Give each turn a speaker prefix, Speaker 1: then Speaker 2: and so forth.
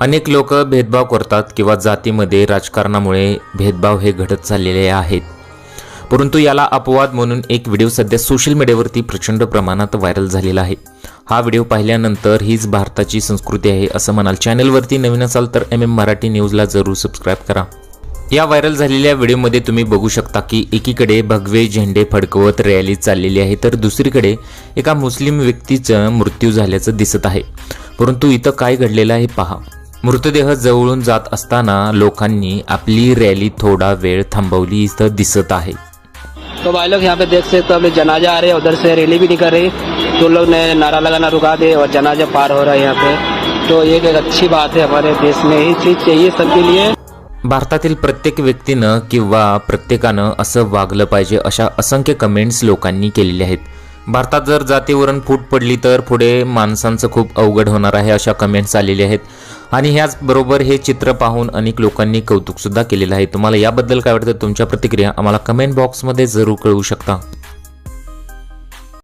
Speaker 1: अनेक लोक भेदभाव करतात किंवा जातीमध्ये राजकारणामुळे भेदभाव हे घडत चाललेले आहेत. परंतु याला अपवाद म्हणून एक व्हिडिओ सध्या सोशल मीडियावरती प्रचंड प्रमाणात व्हायरल झालेला आहे. हा व्हिडिओ पाहिल्यानंतर हीच भारताची संस्कृती आहे असं म्हणाल. चॅनलवरती नवीन असाल तर एम एम मराठी न्यूजला जरूर सबस्क्राईब करा. या व्हायरल झालेल्या व्हिडिओमध्ये तुम्ही बघू शकता की एकीकडे भगवे झेंडे फडकवत रॅली चाललेली आहे तर दुसरीकडे एका मुस्लिम व्यक्तीचा मृत्यू झाल्याचं दिसत आहे. परंतु इथं काय घडलेलं आहे पहा. मृतदेह जवळून जात असताना लोकांनी आपली रॅली थोडा वेळ थांबवली इथं दिसत आहे.
Speaker 2: तो भाई लोग यहाँ पे देख सकते हो अभी जनाजा आ रहे हैं उधर से रैली भी निकल रही। तो लोग ने नारा लगाना रुका दे और जनाजा पार हो रहा है यहाँ पे। तो ये एक अच्छी बात है हमारे देश में यही चीज चाहिए सबके लिए।
Speaker 1: भारतातील प्रत्येक व्यक्तीनं किंवा प्रत्येकानं असं वागलं पाहिजे अशा असंख्य कमेंट्स लोकांनी केलेल्या आहेत. भारतात जर जातीवरून फूट पडली तर पुढे माणसांचं खूप अवघड होणार आहे अशा कमेंट्स आलेल्या आहेत. आणि ह्याचबरोबर हे चित्र पाहून अनेक लोकांनी कौतुकसुद्धा केलेलं आहे. तुम्हाला याबद्दल काय वाटतं? तुमच्या प्रतिक्रिया आम्हाला कमेंट बॉक्समध्ये जरूर कळवू शकता.